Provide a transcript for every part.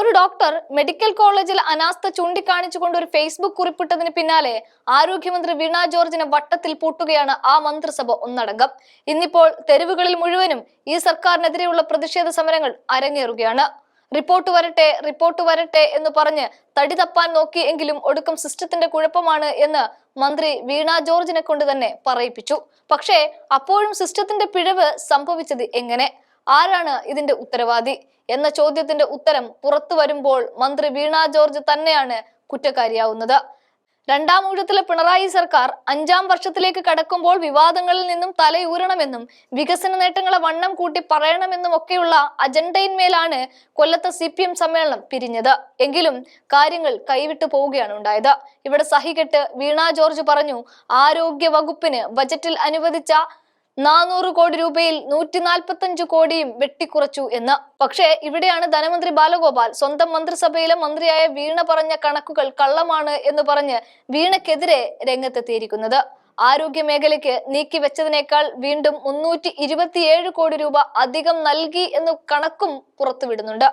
ഒരു doctor medical കോളേജിൽ അനാസ്ഥ ചൂണ്ടിക്കാണിച്ചുകൊണ്ട് ഒരു ഫേസ്ബുക്ക് കുറിപ്പിട്ടതിന് പിന്നാലെ ആരോഗ്യമന്ത്രി വീണ ജോർജിനെ വട്ടത്തിൽ പൂട്ടുകയാണ് ആ മന്ത്രിസഭ ഒന്നടങ്കം. ഇന്നിപ്പോൾ തെരുവുകളിൽ മുഴുവനും ഈ സർക്കാരിനെതിരെയുള്ള പ്രതിഷേധ സമരങ്ങൾ അരങ്ങേറുകയാണ്. റിപ്പോർട്ട് വരട്ടെ റിപ്പോർട്ട് വരട്ടെ എന്ന് പറഞ്ഞ് തടി തപ്പാൻ നോക്കി എങ്കിലും ഒടുക്കം സിസ്റ്റത്തിന്റെ കുഴപ്പമാണ് എന്ന് മന്ത്രി വീണ ജോർജിനെ കൊണ്ട് തന്നെ പറയിപ്പിച്ചു. പക്ഷേ അപ്പോഴും സിസ്റ്റത്തിന്റെ പിഴവ് സംഭവിച്ചത് എങ്ങനെ? ആരാണ് ഇതിന്റെ ഉത്തരവാദി എന്ന ചോദ്യത്തിന്റെ ഉത്തരം പുറത്തു വരുമ്പോൾ മന്ത്രി വീണ ജോർജ് തന്നെയാണ് കുറ്റക്കാരിയാവുന്നത്. രണ്ടാം ഊഴത്തിലെ പിണറായി സർക്കാർ അഞ്ചാം വർഷത്തിലേക്ക് കടക്കുമ്പോൾ വിവാദങ്ങളിൽ നിന്നും തലയൂരണമെന്നും വികസന നേട്ടങ്ങളെ വണ്ണം കൂട്ടി പറയണമെന്നും ഒക്കെയുള്ള അജണ്ടയിന്മേലാണ് കൊല്ലത്തെ സി പി എം സമ്മേളനം പിരിഞ്ഞത്. എങ്കിലും കാര്യങ്ങൾ കൈവിട്ടു പോവുകയാണ് ഉണ്ടായത്. ഇവിടെ സഹികെട്ട് വീണ ജോർജ് പറഞ്ഞു ആരോഗ്യ വകുപ്പിന് ബജറ്റിൽ അനുവദിച്ച നാനൂറ് കോടി രൂപയിൽ നൂറ്റി നാൽപ്പത്തഞ്ച് കോടിയും വെട്ടിക്കുറച്ചു എന്ന്. പക്ഷേ ഇവിടെയാണ് ധനമന്ത്രി ബാലഗോപാൽ സ്വന്തം മന്ത്രിസഭയിലെ മന്ത്രിയായ വീണ പറഞ്ഞ കണക്കുകൾ കള്ളമാണ് എന്ന് പറഞ്ഞ് വീണക്കെതിരെ രംഗത്തെത്തിയിരിക്കുന്നത്. ആരോഗ്യ മേഖലയ്ക്ക് നീക്കിവെച്ചതിനേക്കാൾ വീണ്ടും മുന്നൂറ്റി ഇരുപത്തിയേഴ് കോടി രൂപ അധികം നൽകി എന്ന് കണക്കും പുറത്തുവിടുന്നുണ്ട്.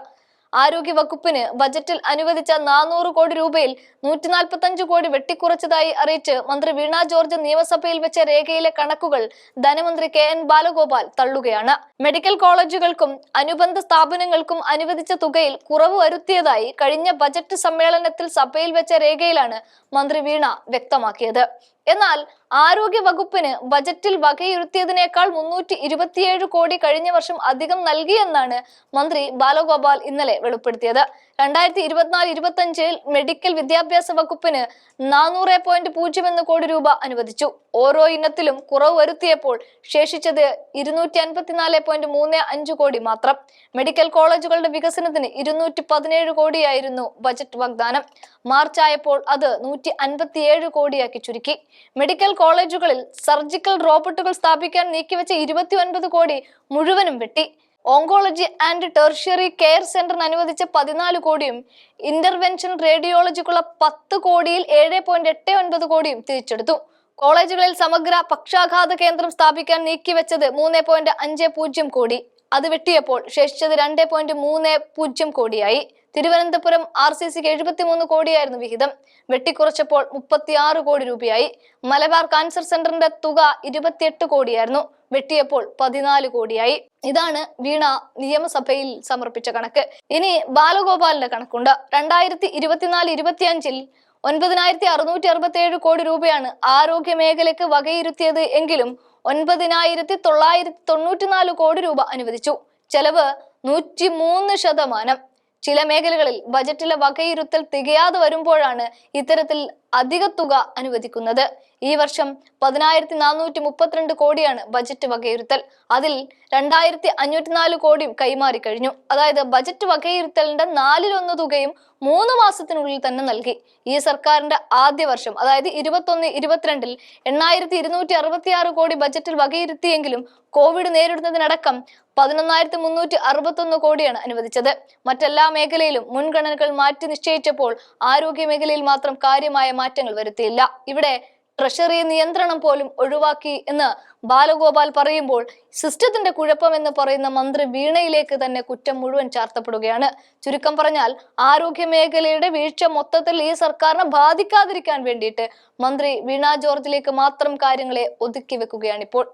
ആരോഗ്യ വകുപ്പിന് ബജറ്റിൽ അനുവദിച്ച നാനൂറ് കോടി രൂപയിൽ നൂറ്റി നാൽപ്പത്തഞ്ച് കോടി വെട്ടിക്കുറച്ചതായി അറിയിച്ച് മന്ത്രി വീണ ജോർജ് നിയമസഭയിൽ വെച്ച രേഖയിലെ കണക്കുകൾ ധനമന്ത്രി കെ എൻ ബാലഗോപാൽ തള്ളുകയാണ്. മെഡിക്കൽ കോളേജുകൾക്കും അനുബന്ധ സ്ഥാപനങ്ങൾക്കും അനുവദിച്ച തുകയിൽ കുറവ് വരുത്തിയതായി കഴിഞ്ഞ ബജറ്റ് സമ്മേളനത്തിൽ സഭയിൽ വെച്ച രേഖയിലാണ് മന്ത്രി വീണ വ്യക്തമാക്കിയത്. എന്നാൽ ആരോഗ്യ വകുപ്പിന് ബജറ്റിൽ വകയിരുത്തിയതിനേക്കാൾ മുന്നൂറ്റി ഇരുപത്തിയേഴ് കോടി കഴിഞ്ഞ വർഷം അധികം നൽകിയെന്നാണ് മന്ത്രി ബാലഗോപാൽ ഇന്നലെ വെളിപ്പെടുത്തിയത്. രണ്ടായിരത്തി ഇരുപത്തിനാല് ഇരുപത്തി അഞ്ചിൽ മെഡിക്കൽ വിദ്യാഭ്യാസ വകുപ്പിന് നാനൂറ് പോയിന്റ് പൂജ്യം എന്ന് കോടി രൂപ അനുവദിച്ചു. ഓരോ ഇനത്തിലും കുറവ് വരുത്തിയപ്പോൾ ശേഷിച്ചത് ഇരുന്നൂറ്റി അൻപത്തിനാല് പോയിന്റ് മൂന്ന് അഞ്ച് കോടി മാത്രം. മെഡിക്കൽ കോളേജുകളുടെ വികസനത്തിന് ഇരുന്നൂറ്റി പതിനേഴ് കോടിയായിരുന്നു ബജറ്റ് വാഗ്ദാനം. മാർച്ച് ആയപ്പോൾ അത് നൂറ്റി അൻപത്തിയേഴ് കോടിയാക്കി ചുരുക്കി. മെഡിക്കൽ കോളേജുകളിൽ സർജിക്കൽ റോബോട്ടുകൾ സ്ഥാപിക്കാൻ നീക്കിവെച്ച ഇരുപത്തി ഒൻപത് കോടി മുഴുവനും വെട്ടി. ഓങ്കോളജി ആൻഡ് ടെർഷ്യറി കെയർ സെന്ററിന് അനുവദിച്ച പതിനാല് കോടിയും ഇന്റർവെൻഷൻ റേഡിയോളജിക്കുള്ള പത്ത് കോടിയിൽ ഏഴ് പോയിന്റ് എട്ട് ഒൻപത് കോടിയും തിരിച്ചെടുത്തു. കോളേജുകളിൽ സമഗ്ര പക്ഷാഘാത കേന്ദ്രം സ്ഥാപിക്കാൻ നീക്കിവെച്ചത് മൂന്ന് പോയിന്റ് അഞ്ച് പൂജ്യം കോടി. അത് വെട്ടിയപ്പോൾ ശേഷിച്ചത് രണ്ട് പോയിന്റ് മൂന്ന് പൂജ്യം കോടിയായി. തിരുവനന്തപുരം ആർ സി സിക്ക് എഴുപത്തിമൂന്ന് കോടിയായിരുന്നു വിഹിതം. വെട്ടിക്കുറച്ചപ്പോൾ മുപ്പത്തിയാറ് കോടി രൂപയായി. മലബാർ കാൻസർ സെന്ററിന്റെ തുക ഇരുപത്തിയെട്ട് കോടിയായിരുന്നു. വെട്ടിയപ്പോൾ പതിനാല് കോടിയായി. ഇതാണ് വീണ നിയമസഭയിൽ സമർപ്പിച്ച കണക്ക്. ഇനി ബാലഗോപാലിന്റെ കണക്കുണ്ട്. രണ്ടായിരത്തി ഇരുപത്തിനാല് ഇരുപത്തിയഞ്ചിൽ ഒൻപതിനായിരത്തി അറുന്നൂറ്റി അറുപത്തി ഏഴ് കോടി രൂപയാണ് ആരോഗ്യ മേഖലയ്ക്ക് വകയിരുത്തിയത് എങ്കിലും ഒൻപതിനായിരത്തി തൊള്ളായിരത്തി തൊണ്ണൂറ്റിനാല് കോടി രൂപ അനുവദിച്ചു. ചെലവ് നൂറ്റി മൂന്ന് ശതമാനം. ചില മേഖലകളിൽ ബജറ്റിലെ വകയിരുത്തൽ തികയാതെ വരുമ്പോഴാണ് ഇത്തരത്തിൽ അധിക തുക അനുവദിക്കുന്നത്. ഈ വർഷം പതിനായിരത്തി നാനൂറ്റി മുപ്പത്തിരണ്ട് കോടിയാണ് ബജറ്റ് വകയിരുത്തൽ. അതിൽ രണ്ടായിരത്തി അഞ്ഞൂറ്റി നാല് കോടിയും കൈമാറി കഴിഞ്ഞു. അതായത് ബജറ്റ് വകയിരുത്തലിന്റെ നാലിലൊന്ന് തുകയും മൂന്ന് മാസത്തിനുള്ളിൽ തന്നെ നൽകി. ഈ സർക്കാരിന്റെ ആദ്യ വർഷം അതായത് ഇരുപത്തൊന്ന് ഇരുപത്തിരണ്ടിൽ എണ്ണായിരത്തി ഇരുന്നൂറ്റി അറുപത്തി ആറ് കോടി ബജറ്റിൽ വകയിരുത്തിയെങ്കിലും കോവിഡ് നേരിടുന്നതിനടക്കം പതിനൊന്നായിരത്തി മുന്നൂറ്റി അറുപത്തൊന്ന് കോടിയാണ് അനുവദിച്ചത്. മറ്റെല്ലാ മേഖലയിലും മുൻഗണനകൾ മാറ്റി നിശ്ചയിച്ചപ്പോൾ ആരോഗ്യ മേഖലയിൽ മാത്രം കാര്യമായ മാറ്റങ്ങൾ വരുത്തിയില്ല. ഇവിടെ ട്രഷറി നിയന്ത്രണം പോലും ഒഴിവാക്കി എന്ന് ബാലഗോപാൽ പറയുമ്പോൾ സിസ്റ്റത്തിന്റെ കുഴപ്പം എന്ന് പറയുന്ന മന്ത്രി വീണയിലേക്ക് തന്നെ കുറ്റം മുഴുവൻ ചാർത്തപ്പെടുകയാണ്. ചുരുക്കം പറഞ്ഞാൽ ആരോഗ്യ മേഖലയുടെ വീഴ്ച മൊത്തത്തിൽ ഈ സർക്കാരിനെ ബാധിക്കാതിരിക്കാൻ വേണ്ടിയിട്ട് മന്ത്രി വീണ ജോർജിലേക്ക് മാത്രം കാര്യങ്ങളെ ഒതുക്കി വെക്കുകയാണ് ഇപ്പോൾ